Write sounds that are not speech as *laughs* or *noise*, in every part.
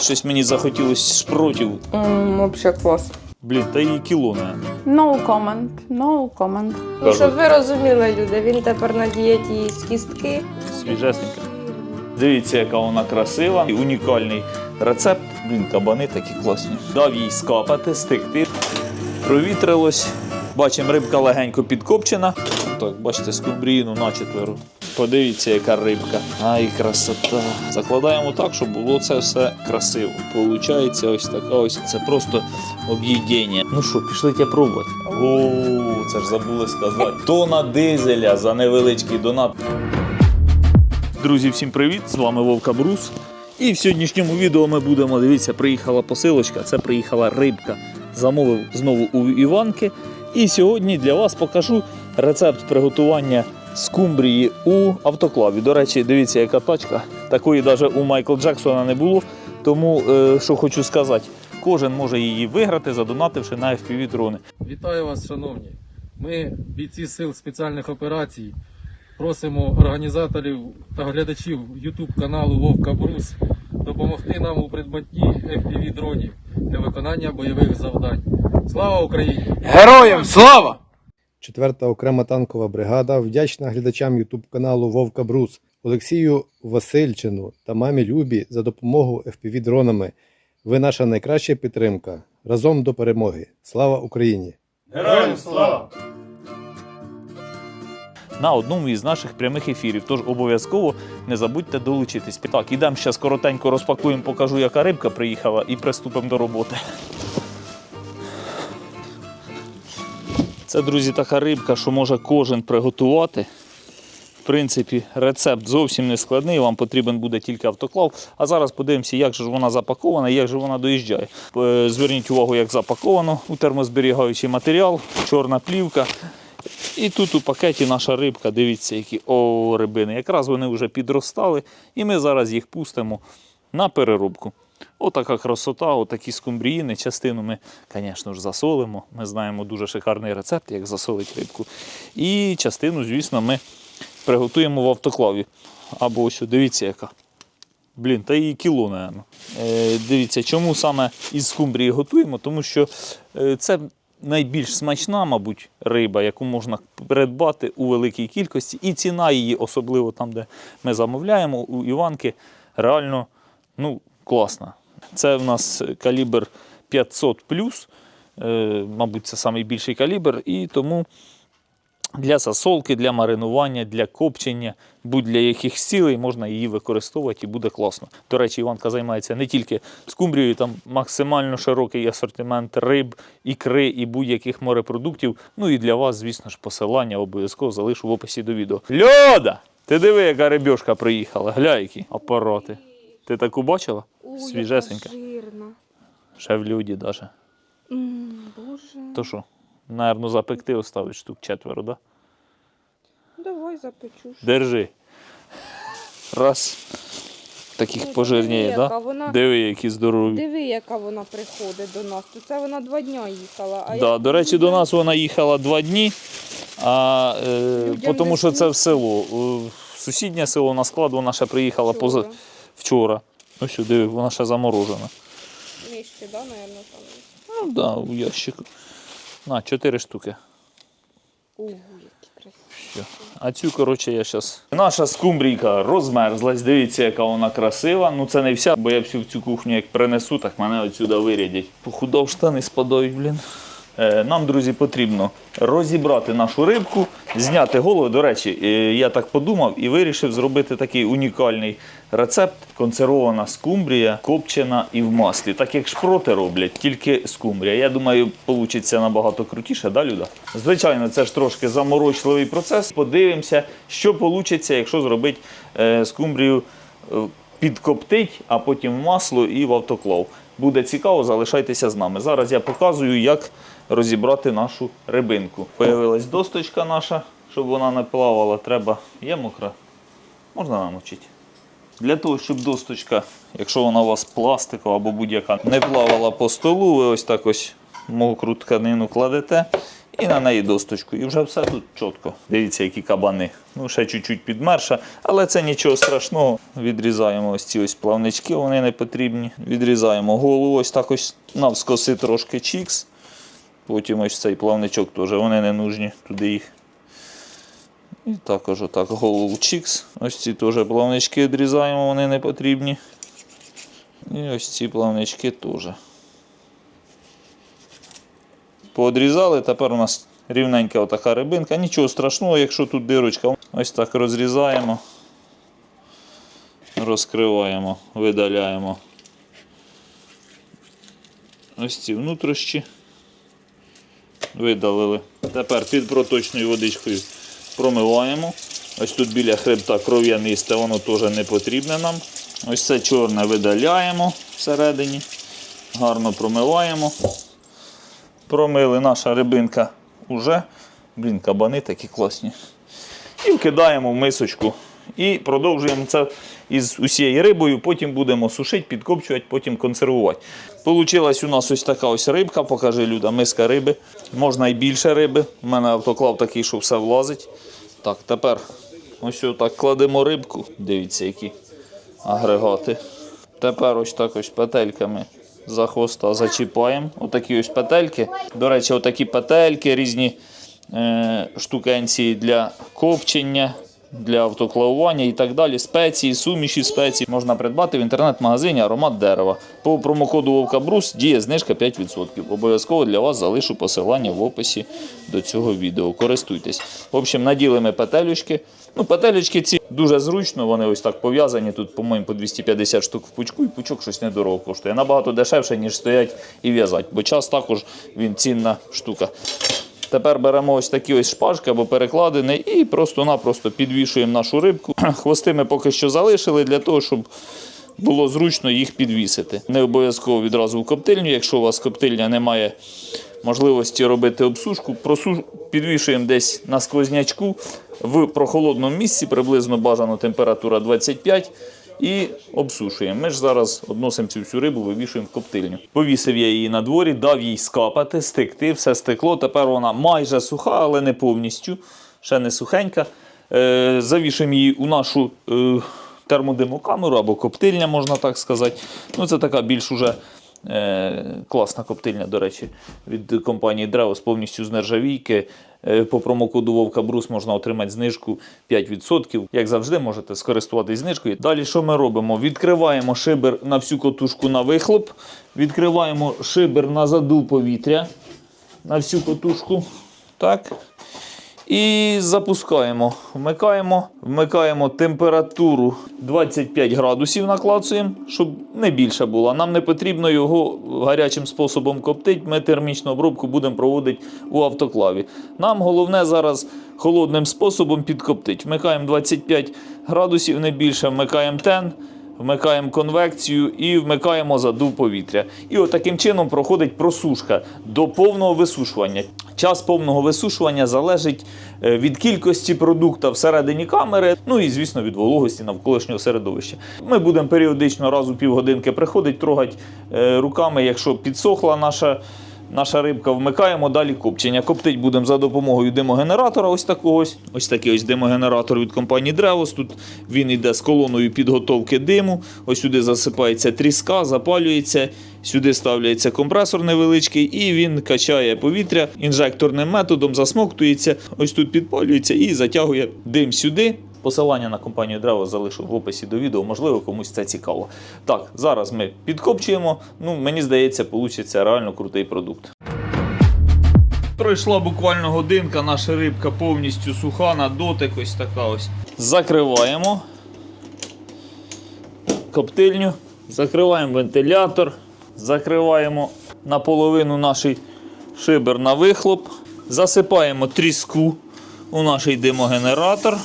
Щось мені захотілося шпротів. Взагалі клас. Блін, та і кіло не. No comment, no comment. Ну, щоб ви розуміли, люди, він тепер на дієті їсть кістки. Свіжесенька. Дивіться, яка вона красива. І унікальний рецепт. Блін, кабани такі класні. Дав їй скапати, стекти. Провітрилось. Бачимо, рибка легенько підкопчена. Так, бачите, скумбріну на четверо. Подивіться, яка рибка. Ай, красота. Закладаємо так, щоб було це все красиво. Получається ось така ось. Це просто об'їдення. Ну що, пішли тебе пробувати. О, це ж забули сказати. Тона дизеля за невеличкий донат. Друзі, всім привіт! З вами Вовка Брус. І в сьогоднішньому відео ми будемо дивіться, приїхала посилочка. Це приїхала рибка. Замовив знову у Іванки. І сьогодні для вас покажу рецепт приготування скумбрії у автоклаві. До речі, дивіться, яка тачка. Такої навіть у Майкла Джексона не було. Тому, е, що хочу сказати, кожен може її виграти, задонативши на FPV дрони. Вітаю вас, шановні. Ми, бійці сил спеціальних операцій, просимо організаторів та глядачів YouTube каналу Вовка Брус допомогти нам у придбатті FPV дронів для виконання бойових завдань. Слава Україні! Героям слава! Четверта окрема танкова бригада вдячна глядачам Ютуб каналу Вовка Брус, Олексію Васильчину та мамі Любі за допомогу fpv дронами. Ви наша найкраща підтримка. Разом до перемоги. Слава Україні! Героям слава! на одному із наших прямих ефірів. Тож обов'язково не забудьте долучитись. Так, ідемо ще коротенько розпакуємо, покажу, яка рибка приїхала, і приступимо до роботи. Це, друзі, така рибка, що може кожен приготувати. В принципі, рецепт зовсім не складний, вам потрібен буде тільки автоклав. А зараз подивимося, як же вона запакована і як же вона доїжджає. Е, Зверніть увагу, як запаковано у термозберігаючий матеріал, чорна плівка. І тут у пакеті наша рибка, дивіться, які о, рибини. Якраз вони вже підростали, і ми зараз їх пустимо на переробку. Отака красота, отакі скумбріїни. Частину ми, звісно ж, засолимо. Ми знаємо дуже шикарний рецепт, як засолити рибку. І частину, звісно, ми приготуємо в автоклаві. Або ось, дивіться, яка. Блін, та і кіло, напевно. Е, дивіться, чому саме із скумбрії готуємо? Тому що е, це найбільш смачна, мабуть, риба, яку можна придбати у великій кількості. І ціна її, особливо там, де ми замовляємо, у Іванки, реально ну, класна. Це в нас калібр 500 е, мабуть, це найбільший калібр, і тому для засолки, для маринування, для копчення, будь-для яких цілей можна її використовувати і буде класно. До речі, Іванка займається не тільки скумбрією, там максимально широкий асортимент риб, ікри і будь-яких морепродуктів. Ну і для вас, звісно ж, посилання обов'язково залишу в описі до відео. Льода! Ти диви, яка рибьошка приїхала. Гля, які апарати. Ти таку бачила? Свіжесенька. жирна. Ще в люді навіть. Боже. То що? Наверно, запекти оставить штук четверо, да? Давай запечу. Держи. Раз. Таких Ой, пожирніє, диви, да? яка вона- Диви, які здорові. Диви, яка вона приходить до нас. То це вона два дня їхала. А Да, я- до речі, до нас вона їхала два дні, а, е, Людям тому не що це в село. Е, В сусіднє село на склад вона ще приїхала поза... Вчора. Вчора. Ось сюди, вона ще заморожена. Нижче, да, наверно, там. Ну, да, у ящику. На, чотири штуки. Ого, які красиві. Все. А цю, коротше, я зараз. Наша скумбрійка розмерзлась. Дивіться, яка вона красива. Ну це не вся, бо я всю в цю кухню як принесу, так мене отсюди вирядять. Похудав штани спадають, блін. Е, Нам, друзі, потрібно розібрати нашу рибку, зняти голову. До речі, е, я так подумав і вирішив зробити такий унікальний рецепт: консервована скумбрія, копчена і в маслі. Так як шпроти роблять, тільки скумбрія. Я думаю, вийде набагато крутіше, да, Люда? Звичайно, це ж трошки заморочливий процес. Подивимося, що вийде, якщо зробити е, скумбрію підкоптить, а потім в масло і в автоклав. Буде цікаво, залишайтеся з нами. Зараз я показую, як розібрати нашу рибинку. Появилась досточка наша, щоб вона не плавала. Треба. Є мокра? Можна намочити. Для того, щоб досточка, якщо вона у вас пластикова або будь-яка, не плавала по столу, ви ось так ось мокру тканину кладете і на неї досточку. І вже все тут чітко. Дивіться, які кабани. Ну, ще чуть-чуть підмерша, але це нічого страшного. Відрізаємо ось ці ось плавнички, вони не потрібні. Відрізаємо голову, ось так ось навскоси трошки чікс. Потім ось цей плавничок теж, вони не нужні, туди їх. І також отак голову чікс. Ось ці теж плавнички відрізаємо, вони не потрібні. І ось ці плавнички теж. Поодрізали, тепер у нас рівненька отака рибинка. Нічого страшного, якщо тут дирочка. Ось так розрізаємо, розкриваємо, видаляємо. Ось ці внутрішні. Видалили. Тепер під проточною водичкою промиваємо. Ось тут біля хребта кров'янисте, воно теж не потрібне нам. Ось це чорне видаляємо всередині. Гарно промиваємо. Промили наша рибинка уже. Блін, кабани такі класні. І вкидаємо в мисочку. І продовжуємо це із усією рибою. Потім будемо сушити, підкопчувати, потім консервувати. Получилась у нас ось така ось рибка, покажи Люда, миска риби. Можна і більше риби. У мене автоклав такий, що все влазить. Так, тепер ось так кладемо рибку. Дивіться, які агрегати. Тепер ось так ось петельками за хвоста зачіпаємо. Отакі ось петельки. До речі, отакі петельки, різні е, штукенці для копчення, для автоклавування і так далі. Спеції, суміші спецій можна придбати в інтернет-магазині Аромат дерева. По промокоду Вовка Брус діє знижка 5%. Обов'язково для вас залишу посилання в описі до цього відео. Користуйтесь. В общем, наділи ми петелючки. Ну, петелечки ці дуже зручно, вони ось так пов'язані. Тут, по-моєму, по 250 штук в пучку, і пучок щось недорого коштує. Набагато дешевше, ніж стоять і в'язати, бо час також він цінна штука. Тепер беремо ось такі ось шпажки або перекладини і просто-напросто підвішуємо нашу рибку. *clears throat* Хвости ми поки що залишили для того, щоб було зручно їх підвісити. Не обов'язково відразу в коптильню. Якщо у вас коптильня немає можливості робити обсушку, підвішуємо десь на сквознячку в прохолодному місці, приблизно бажано температура 25. І обсушуємо. Ми ж зараз односимо цю всю рибу, вивішуємо в коптильню. Повісив я її на дворі, дав їй скапати, стекти, все стекло. Тепер вона майже суха, але не повністю. Ще не сухенька. Е, завішуємо її у нашу е, термодимокамеру або коптильня, можна так сказати. Ну, це така більш уже е, класна коптильня, до речі, від компанії Dreos повністю з нержавійки. Е, По промокоду Вовка Брус можна отримати знижку 5%. Як завжди, можете скористуватись знижкою. Далі що ми робимо? Відкриваємо шибер на всю котушку на вихлоп, відкриваємо шибер на задув повітря на всю котушку. Так. І запускаємо. Вмикаємо, вмикаємо температуру 25 градусів наклацуємо, щоб не більше було. Нам не потрібно його гарячим способом коптити. Ми термічну обробку будемо проводити у автоклаві. Нам головне зараз холодним способом підкоптити. Вмикаємо 25 градусів, не більше, вмикаємо тен. Вмикаємо конвекцію і вмикаємо задув повітря. І от таким чином проходить просушка до повного висушування. Час повного висушування залежить е, від кількості продукту всередині камери, ну і звісно від вологості навколишнього середовища. Ми будемо періодично раз у півгодинки приходити, трогати е, руками, якщо підсохла наша. Наша рибка вмикаємо далі копчення. Коптить будемо за допомогою димогенератора. Ось такого ось. Такий ось димогенератор від компанії Drevos. Тут він йде з колоною підготовки диму. Ось сюди засипається тріска, запалюється. Сюди ставляється компресор невеличкий, і він качає повітря інжекторним методом, засмоктується. Ось тут підпалюється і затягує дим сюди. Посилання на компанію Drevo залишу в описі до відео, можливо, комусь це цікаво. Так, зараз ми підкопчуємо. Ну, мені здається, вийде реально крутий продукт. Пройшла буквально годинка, наша рибка повністю суха, на дотик, ось така ось. Закриваємо коптильню, закриваємо вентилятор, закриваємо наполовину наш шибер на вихлоп, засипаємо тріску у наш димогенератор.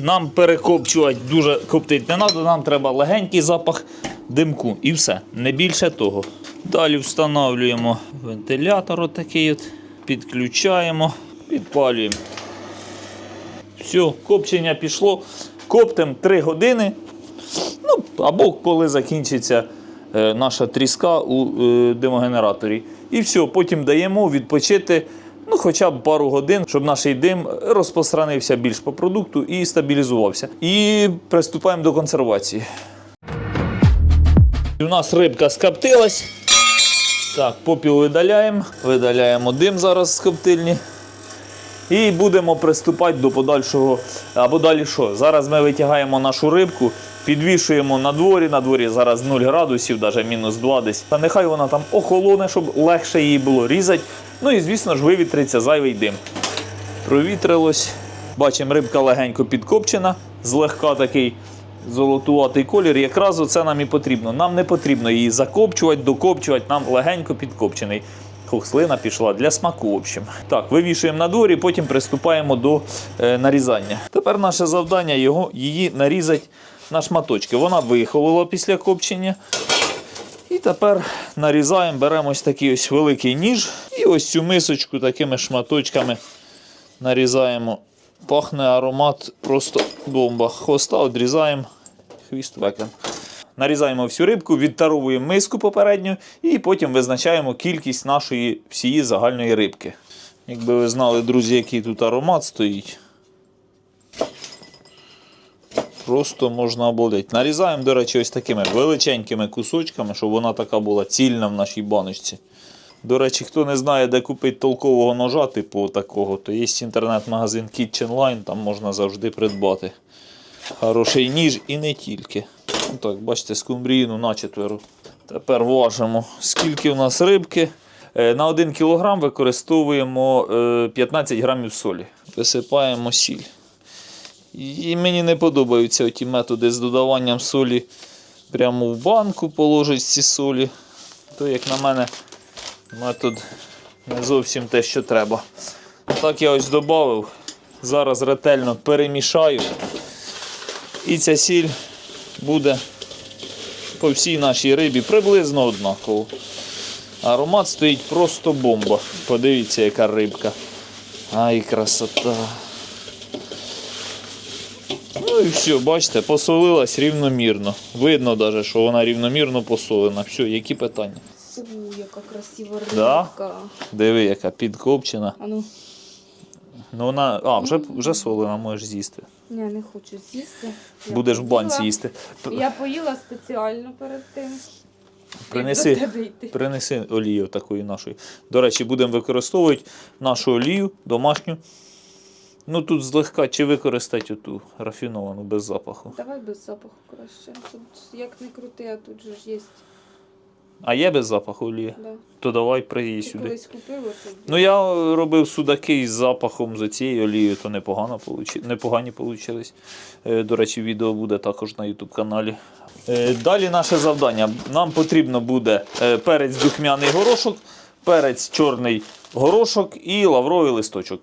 Нам перекопчувати дуже коптить не треба, нам треба легенький запах димку і все, не більше того. Далі встановлюємо вентилятор отакий от, підключаємо, підпалюємо. Все, копчення пішло. Коптим 3 години. Ну, або коли закінчиться е, наша тріска у е, димогенераторі. І все, потім даємо відпочити ну хоча б пару годин, щоб наш дим розпространився більш по продукту і стабілізувався. І приступаємо до консервації. У нас рибка скоптилась. Так, попіл видаляємо. Видаляємо дим зараз з коптильні. І будемо приступати до подальшого. Або далі що? Зараз ми витягаємо нашу рибку, підвішуємо на дворі. На дворі зараз 0 градусів, навіть мінус 2 десь. Та нехай вона там охолоне, щоб легше її було різати. Ну і звісно ж вивітриться зайвий дим. Провітрилось. Бачимо, рибка легенько підкопчена, злегка такий золотуватий колір. Якраз оце нам і потрібно. Нам не потрібно її закопчувати, докопчувати, нам легенько підкопчений. Хохслина пішла для смаку. В общем. Так, вивішуємо на дворі, потім приступаємо до е, нарізання. Тепер наше завдання його, її нарізати на шматочки. Вона вихолола після копчення. І тепер нарізаємо, беремо ось такий ось великий ніж і ось цю мисочку такими шматочками нарізаємо. Пахне аромат просто бомба. Хвоста відрізаємо, хвіст векен. Нарізаємо всю рибку, відтаровуємо миску попередню і потім визначаємо кількість нашої всієї загальної рибки. Якби ви знали, друзі, який тут аромат стоїть. Просто можна обалдеть. Нарізаємо, до речі, ось такими величенькими кусочками, щоб вона така була цільна в нашій баночці. До речі, хто не знає, де купити толкового ножа, типу такого, то є інтернет-магазин Kitchen Line, там можна завжди придбати. Хороший ніж і не тільки. Ну Так, бачите, скумбріїну на четверо. Тепер важимо, скільки у нас рибки. Е, На 1 кг використовуємо е, 15 грамів солі. Висипаємо сіль. І мені не подобаються ті методи з додаванням солі прямо в банку положить ці солі. То, як на мене, метод не зовсім те, що треба. Так я ось додав. Зараз ретельно перемішаю. І ця сіль буде по всій нашій рибі приблизно однаково. Аромат стоїть просто бомба. Подивіться, яка рибка. Ай, красота. Ну і все, бачите, посолилась рівномірно. Видно навіть, що вона рівномірно посолена. Все, які питання? Фу, яка красива Да? Диви, яка підкопчена. А ну, Ну вона. А, вже, вже солена, можеш з'їсти. ні, не хочу з'їсти. Я Будеш в банці поїла. їсти. Я поїла спеціально перед тим. Принеси, до тебе йти. принеси олію такої нашої. До речі, будемо використовувати нашу олію домашню. Ну тут злегка чи використати оту рафіновану без запаху. Давай без запаху краще. Тут як не крути, а тут же ж є. А є без запаху олія? Да. То давай приїдь Ти сюди. колись купила. Ну я е, робив судаки із запахом з цією олією, то непогано получи... непогані вийшли. До речі, відео буде також на YouTube каналі. Е, Далі наше завдання. Нам потрібно буде е, перець духмяний горошок, перець чорний горошок і лавровий листочок.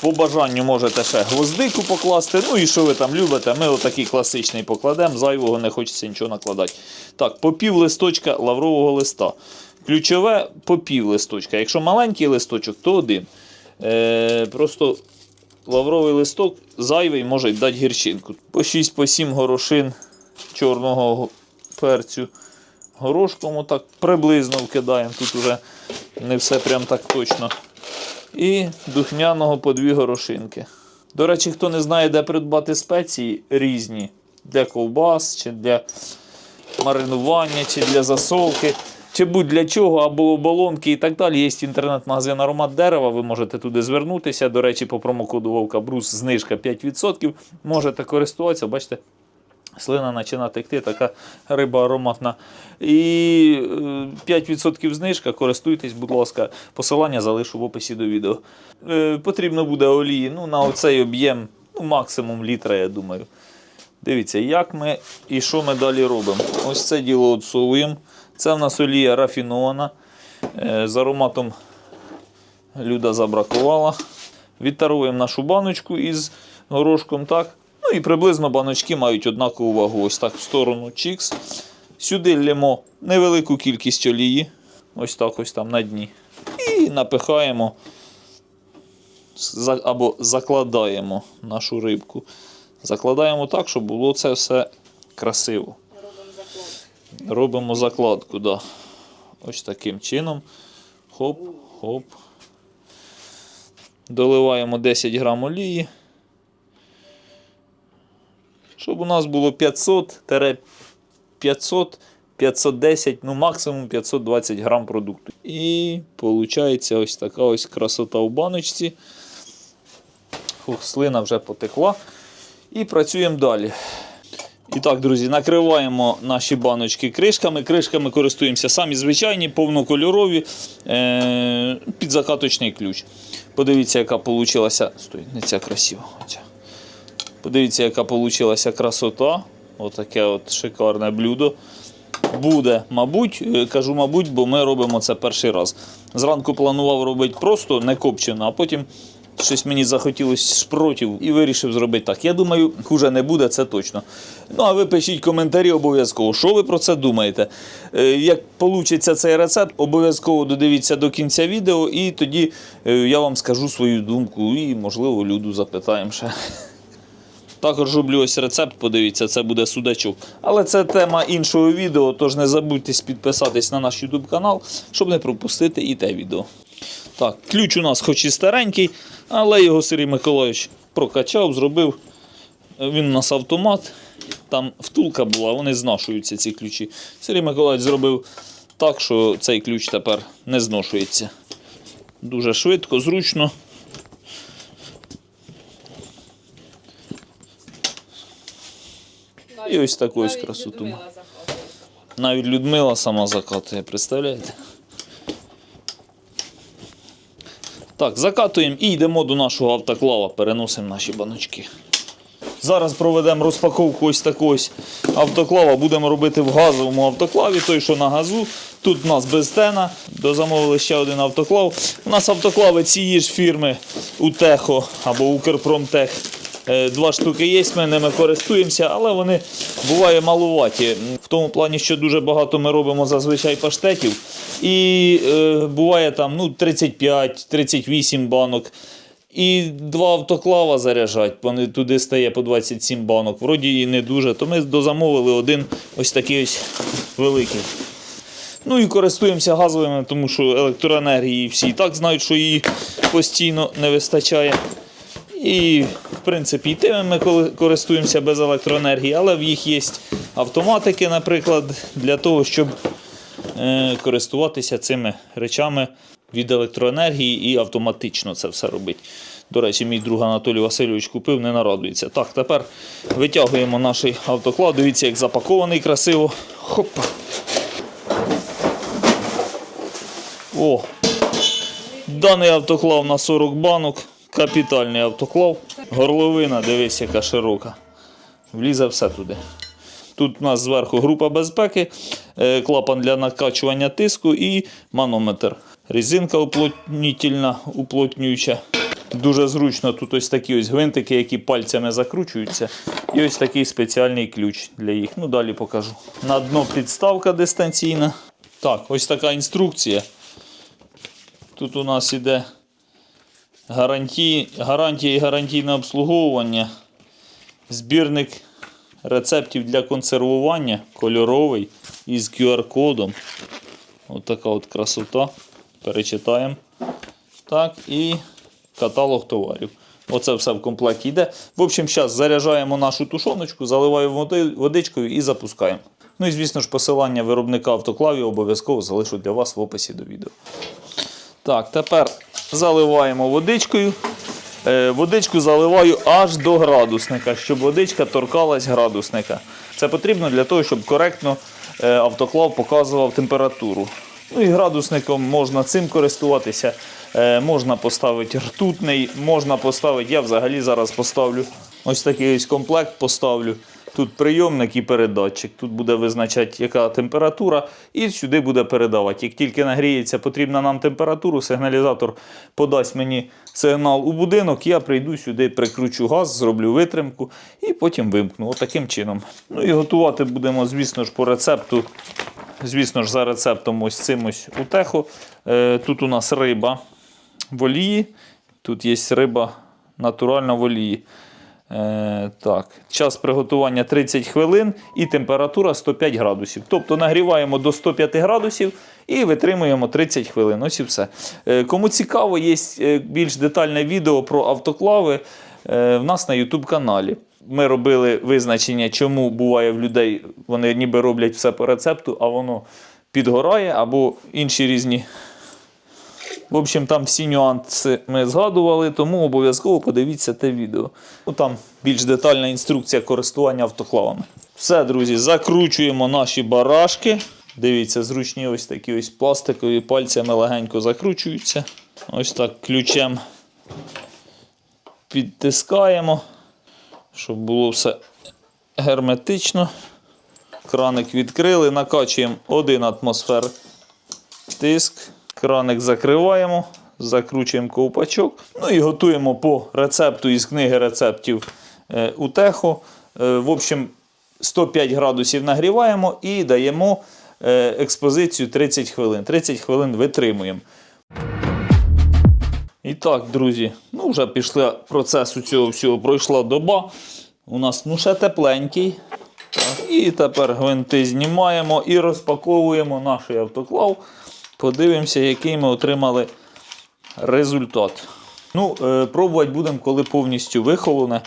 По бажанню можете ще гвоздику покласти. Ну і що ви там любите, ми отакий класичний покладемо, зайвого не хочеться нічого накладати. Так, по пів листочка лаврового листа. Ключове по пів листочка. Якщо маленький листочок, то один. Е, просто лавровий листок зайвий може дати гірчинку. По 6-7 горошин чорного перцю. Горошком отак приблизно вкидаємо. Тут уже не все прям так точно. І духмяного по дві горошинки. До речі, хто не знає, де придбати спеції різні для ковбас чи для маринування, чи для засолки, чи будь-для чого, або оболонки і так далі. Є інтернет-магазин аромат дерева. Ви можете туди звернутися. До речі, по промокоду Вовка Брус знижка 5%. Можете користуватися, бачите. Слина починає текти, така риба ароматна. І е, 5% знижка, користуйтесь, будь ласка, посилання залишу в описі до відео. Е, Потрібно буде олії ну, на оцей об'єм, ну, максимум літра, я думаю. Дивіться, як ми і що ми далі робимо. Ось це діло відсовуємо. Це в нас олія рафінована. Е, З ароматом люда забракувала. Відтаруємо нашу баночку із горошком. так. Ну і приблизно баночки мають однакову вагу. Ось так в сторону чікс. Сюди лємо невелику кількість олії. Ось так ось там на дні. І напихаємо або закладаємо нашу рибку. Закладаємо так, щоб було це все красиво. Робимо закладку, да. Ось таким чином. Хоп, хоп. Доливаємо 10 грам олії. Щоб у нас було 500 500 510, ну максимум 520 грам продукту. І виходить ось така ось красота у баночці. Фух, слина вже потекла. І працюємо далі. І так, друзі, накриваємо наші баночки кришками. Кришками користуємося самі звичайні, повнокольорові е- під закаточний ключ. Подивіться, яка получилася. Стой, не ця красива. Оця. Подивіться, яка получилася красота. Отаке от шикарне блюдо. Буде, мабуть, е, кажу, мабуть, бо ми робимо це перший раз. Зранку планував робити просто не копчено, а потім щось мені захотілося шпротів і вирішив зробити так. Я думаю, хуже не буде, це точно. Ну, а ви пишіть коментарі обов'язково, що ви про це думаєте. Е, Як вийде цей рецепт, обов'язково додивіться до кінця відео, і тоді е, я вам скажу свою думку і, можливо, люду запитаємо ще. Також роблю ось рецепт, подивіться, це буде судачок. Але це тема іншого відео, тож не забудьте підписатись на наш YouTube канал, щоб не пропустити і те відео. Так, ключ у нас хоч і старенький, але його Сергій Миколаївич прокачав, зробив. Він у нас автомат, там втулка була, вони зношуються ці ключі. Сергій Миколаївич зробив так, що цей ключ тепер не зношується. Дуже швидко, зручно. І ось таку ось красоту. Навіть Людмила сама закатує, представляєте? Так, закатуємо і йдемо до нашого автоклава, переносимо наші баночки. Зараз проведемо розпаковку ось такого ось автоклава. Будемо робити в газовому автоклаві, той, що на газу. Тут у нас без тена. Дозамовили ще один автоклав. У нас автоклави цієї ж фірми Утехо або Укрпромтех. Е, Два штуки є, ми ними користуємося, але вони буває малуваті. В тому плані, що дуже багато ми робимо зазвичай паштетів. І е, буває там ну, 35-38 банок. І два автоклава заряджать, вони туди стає по 27 банок. Вроді і не дуже. То ми дозамовили один ось такий ось великий. Ну і користуємося газовими, тому що електроенергії всі і так знають, що її постійно не вистачає. І, в принципі, і тими ми користуємося без електроенергії, але в їх є автоматики, наприклад, для того, щоб е, користуватися цими речами від електроенергії і автоматично це все робити. До речі, мій друг Анатолій Васильович купив, не нарадується. Так, тепер витягуємо наш автоклав. Дивіться, як запакований красиво. Хопа. О! Даний автоклав на 40 банок. Капітальний автоклав. Горловина, дивись, яка широка. Влізе все туди. Тут у нас зверху група безпеки, е, клапан для накачування тиску і манометр. Резинка уплотнітельна, уплотнююча. Дуже зручно. Тут ось такі ось гвинтики, які пальцями закручуються. І ось такий спеціальний ключ для їх. Ну, далі покажу. На дно підставка дистанційна. Так, ось така інструкція. Тут у нас іде гарантії, гарантія і гарантійне обслуговування. Збірник рецептів для консервування кольоровий із QR-кодом. Ось така от красота. Перечитаємо. Так, і каталог товарів. Оце все в комплекті йде. В общем, зараз заряджаємо нашу тушоночку, заливаємо водичкою і запускаємо. Ну і звісно ж, посилання виробника автоклавів обов'язково залишу для вас в описі до відео. Так, тепер заливаємо водичкою. Е, Водичку заливаю аж до градусника, щоб водичка торкалась градусника. Це потрібно для того, щоб коректно е, автоклав показував температуру. Ну і градусником можна цим користуватися. Е, Можна поставити ртутний, можна поставити, я взагалі зараз поставлю ось такий ось комплект поставлю. Тут прийомник і передатчик. Тут буде визначати, яка температура, і сюди буде передавати. Як тільки нагріється потрібна нам температуру, сигналізатор подасть мені сигнал у будинок, я прийду сюди, прикручу газ, зроблю витримку і потім вимкну. Отаким чином. Ну і готувати будемо, звісно ж, по рецепту. Звісно ж, за рецептом ось цим ось утеху. Е, тут у нас риба в олії. Тут є риба натуральна в олії. Е, так. Час приготування 30 хвилин і температура 105 градусів. Тобто нагріваємо до 105 градусів І витримуємо 30 хвилин. Ось і все. Е, Кому цікаво, є е, більш детальне відео про автоклави в нас на YouTube каналі. Ми робили визначення, чому буває в людей, вони ніби роблять все по рецепту, а воно підгорає, або інші різні. В общем, там всі нюанси ми згадували, тому обов'язково подивіться те відео. Ну, Там більш детальна інструкція користування автоклавами. Все, друзі, закручуємо наші барашки. Дивіться, зручні ось такі ось пластикові пальцями легенько закручуються. Ось так ключем підтискаємо, щоб було все герметично. Краник відкрили, накачуємо 1 атмосфер тиск. Краник закриваємо, закручуємо ковпачок. Ну і готуємо по рецепту із книги рецептів е, Утехо. Е, в общем, 105 градусів нагріваємо і даємо е, експозицію 30 хвилин. 30 хвилин витримуємо. І так, друзі, ну вже пішли процесу цього всього. Пройшла доба. У нас ну, ще тепленький. Так, І тепер гвинти знімаємо і розпаковуємо наш автоклав. Подивимося, який ми отримали результат. Ну, е, пробувати будемо, коли повністю вихолоне.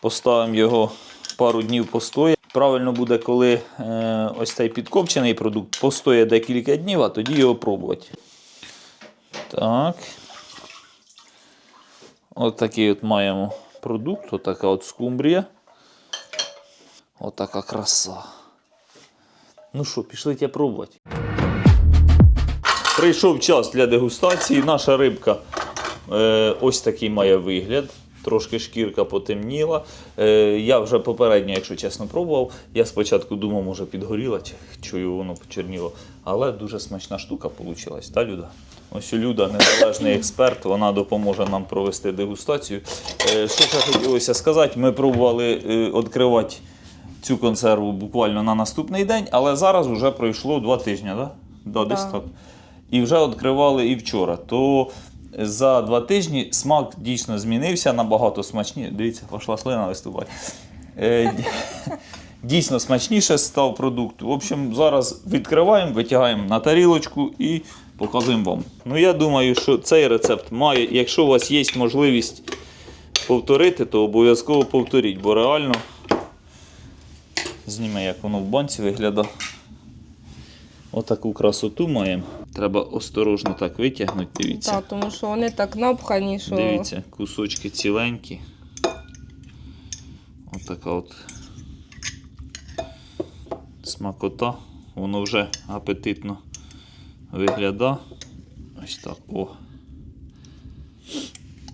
Поставимо його пару днів постоє. Правильно буде, коли е, ось цей підкопчений продукт постоє декілька днів, а тоді його пробувати. Так. От такий от маємо продукт, отака от скумбрія. Отака краса. Ну що, пішли тебе пробувати. Прийшов час для дегустації. Наша рибка е, ось такий має вигляд. Трошки шкірка потемніла. Е, я вже попередньо, якщо чесно, пробував. Я спочатку думав, може підгоріла, чи чую, воно почерніло. Але дуже смачна штука вийшла, та Люда? Ось Люда, незалежний експерт, вона допоможе нам провести дегустацію. Е, що ще хотілося сказати, ми пробували е, відкривати цю консерву буквально на наступний день, але зараз вже пройшло два тижні, да? Да, десь так. І вже відкривали і вчора. То за два тижні смак дійсно змінився набагато смачніше. Дивіться, пішла слина виступати. Е, *laughs* Дійсно смачніше став продукт. В общем, зараз відкриваємо, витягаємо на тарілочку і показуємо вам. Ну, я думаю, що цей рецепт має, якщо у вас є можливість повторити, то обов'язково повторіть, бо реально зніме, як воно в банці виглядає. Отаку красоту маємо. Треба осторожно так витягнути, дивіться. Так, тому що вони так напхані, що. Дивіться, кусочки ціленькі. Отака от смакота. Воно вже апетитно виглядає. Ось так. О.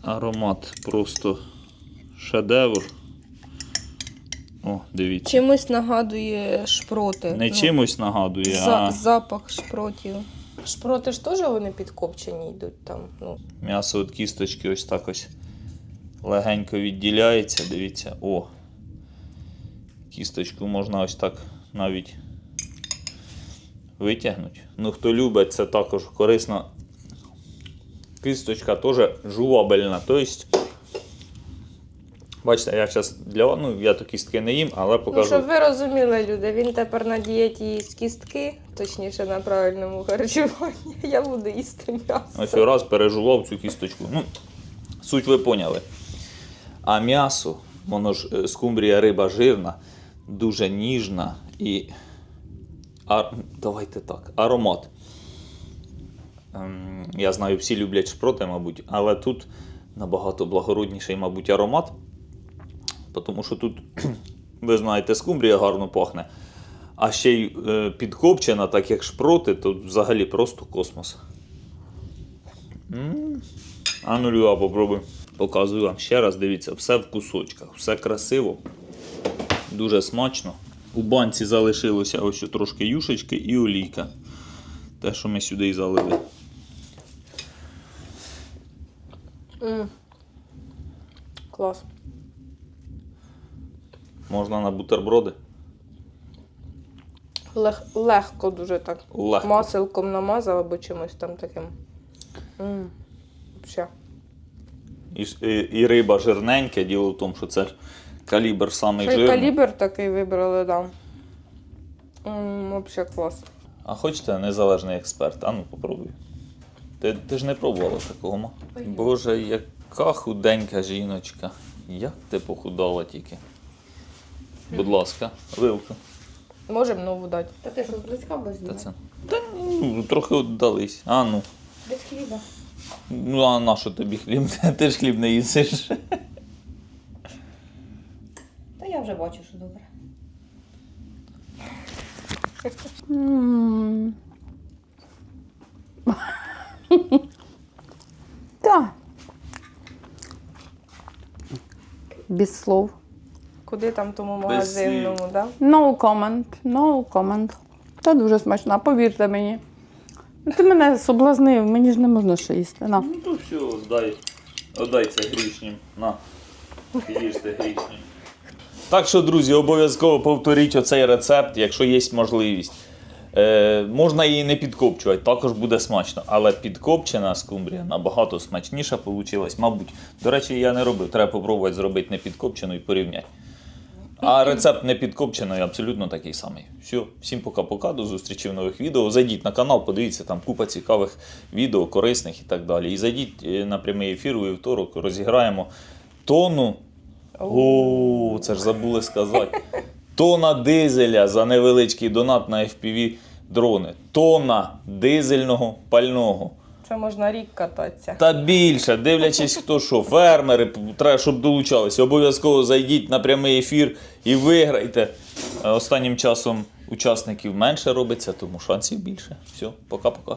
Аромат просто шедевр. О, дивіться. Чимось нагадує шпроти. Не Ну, чимось нагадує, за- а Запах шпротів. Шпроти ж теж вони підкопчені йдуть там. Ну. М'ясо від кісточки ось так ось легенько відділяється. Дивіться, о. Кісточку можна ось так навіть витягнути. Ну, хто любить, це також корисно. Кісточка теж жувабельна. Тобто, бачите, я зараз для ну, я то кістки не їм, але ну, покажу. щоб ви розуміли, люди, він тепер на дієті їсть кістки, точніше на правильному харчуванні. *laughs* Я буду їсти м'ясо. Ось раз пережував цю кісточку. Ну, суть ви поняли. А м'ясо, воно ж е, скумбрія риба жирна, дуже ніжна і. А, давайте так, аромат. Ем, я знаю, всі люблять шпроти, мабуть, але тут набагато благородніший, мабуть, аромат. Тому що тут, *clears throat* ви знаєте, скумбрія гарно пахне. А ще й е, підкопчена, так як шпроти, то взагалі просто космос. А ну, Люа, попробуй. Показую вам ще раз, дивіться, все в кусочках, все красиво, дуже смачно. У банці залишилося ось трошки юшечки і олійка. Те, що ми сюди і залили. М. Клас. Можна на бутерброди. Лег, легко дуже так. Легко. Маселком намазав або чимось там таким. М. Вообще. І, ж- і, і риба жирненька. Діло в тому, що це калібр самий Ще й жирний. калібр такий вибрали, да. М, Вообще клас. А хочете незалежний експерт? А ну попробуй. Ти, ти ж не пробувала такого, ма? Боже, яка худенька жіночка. Як ти похудала тільки. Будь ласка, вилку. Можемо нову дати. Та ти що, близька будеш Та це. Та ну, трохи віддались. А ну. Без хліба. Ну, а на що тобі хліб? *laughs* Ти ж хліб не їсиш. Та я вже бачу, що добре. *laughs* Так. Без слов. Куди там тому магазинному, да? No comment, no comment. Та дуже смачна, повірте мені. Ти мене соблазнив, мені ж не можна ще їсти. На. Ну то все, здай. Отдай це грішнім. На. Їжте грішнім. Так що, друзі, обов'язково повторіть оцей рецепт, якщо є можливість. Е, можна її не підкопчувати, також буде смачно. Але підкопчена скумбрія набагато смачніша вийшла. Мабуть, до речі, я не робив. Треба попробувати зробити не підкопчену і порівняти. А рецепт не підкопченої абсолютно такий самий. Все, всім пока-пока, до зустрічі в нових відео. Зайдіть на канал, подивіться, там купа цікавих відео, корисних і так далі. І зайдіть е, на прямий ефір у вівторок, розіграємо тону. О, це ж забули сказати. Тона дизеля за невеличкий донат на FPV дрони. Тона дизельного пального. Це можна рік кататися. Та більше, дивлячись, хто що, фермери, треба, щоб долучалися. Обов'язково зайдіть на прямий ефір і виграйте. Е, Останнім часом учасників менше робиться, тому шансів більше. Все, пока-пока.